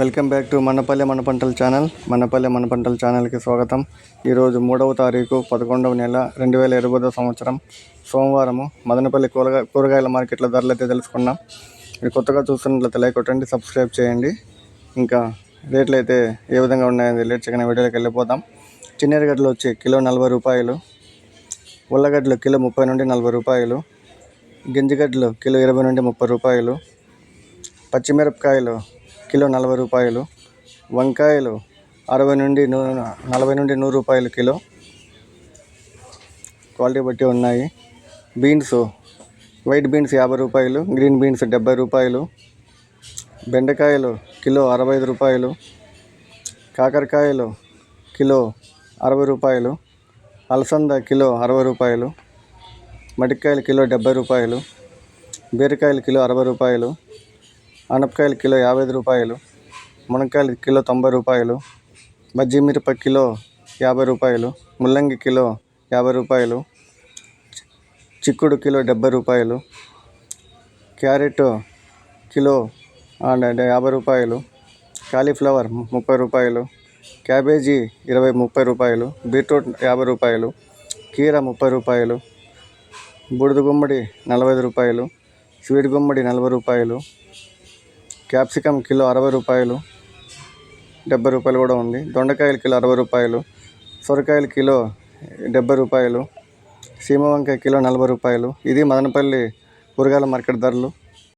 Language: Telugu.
వెల్కమ్ బ్యాక్ టు మనపల్లె మన పంటల ఛానల్. మనపల్లె మన పంటల ఛానల్కి స్వాగతం. ఈరోజు మూడవ తారీఖు పదకొండవ నెల రెండు వేల ఇరవై సంవత్సరం. సోమవారము మదనపల్లి కూరగా కూరగాయల మార్కెట్ల ధరలు అయితే తెలుసుకున్నాం. మీరు కొత్తగా చూస్తున్నట్లయితే లైక్ కొట్టండి సబ్స్క్రైబ్ చేయండి. ఇంకా రేట్లు అయితే ఏ విధంగా ఉన్నాయని లేట్ చికెన్ వీడియోకి వెళ్ళిపోతాం చిన్నెరగడ్డలు వచ్చి కిలో నలభై రూపాయలు. ఉల్లగడ్డలు కిలో ముప్పై నుండి నలభై రూపాయలు. గింజగడ్డలు కిలో ఇరవై నుండి ముప్పై రూపాయలు. పచ్చిమిరపకాయలు కిలో నలభై రూపాయలు. వంకాయలు అరవై నుండి నూ నలభై నుండి నూరు రూపాయలు కిలో. క్వాలిటీ బట్టి ఉన్నాయి. బీన్స్ వైట్ బీన్స్ యాభై రూపాయలు గ్రీన్ బీన్స్ డెబ్బై రూపాయలు. బెండకాయలు కిలో అరవై ఐదు రూపాయలు. కాకరకాయలు కిలో అరవై రూపాయలు. అలసంద కిలో అరవై రూపాయలు. మడికాయలు కిలో డెబ్బై రూపాయలు. బీరకాయలు కిలో అరవై రూపాయలు. ఆనపకాయలు కిలో యాభై ఐదు రూపాయలు మునక్కాయలు కిలో తొంభై రూపాయలు బజ్జీ మిరప కిలో యాభై రూపాయలు ముల్లంగి కిలో యాభై రూపాయలు చిక్కుడు కిలో డెబ్బై రూపాయలు క్యారెట్ కిలో యాభై రూపాయలు కాలీఫ్లవర్ ముప్పై రూపాయలు క్యాబేజీ ఇరవై ముప్పై రూపాయలు బీట్రూట్ యాభై రూపాయలు కీర ముప్పై రూపాయలు బూడిద గుమ్మడి నలభై రూపాయలు స్వీట్ గుమ్మడి నలభై రూపాయలు క్యాప్సికమ్ కిలో అరవై రూపాయలు డెబ్బై రూపాయలు కూడా ఉంది. దొండకాయలు కిలో అరవై రూపాయలు సొరకాయలు కిలో డెబ్బై రూపాయలు సీమ వంకాయ కిలో నలభై రూపాయలు. ఇది మదనపల్లి కూరగాయల మార్కెట్ ధరలు.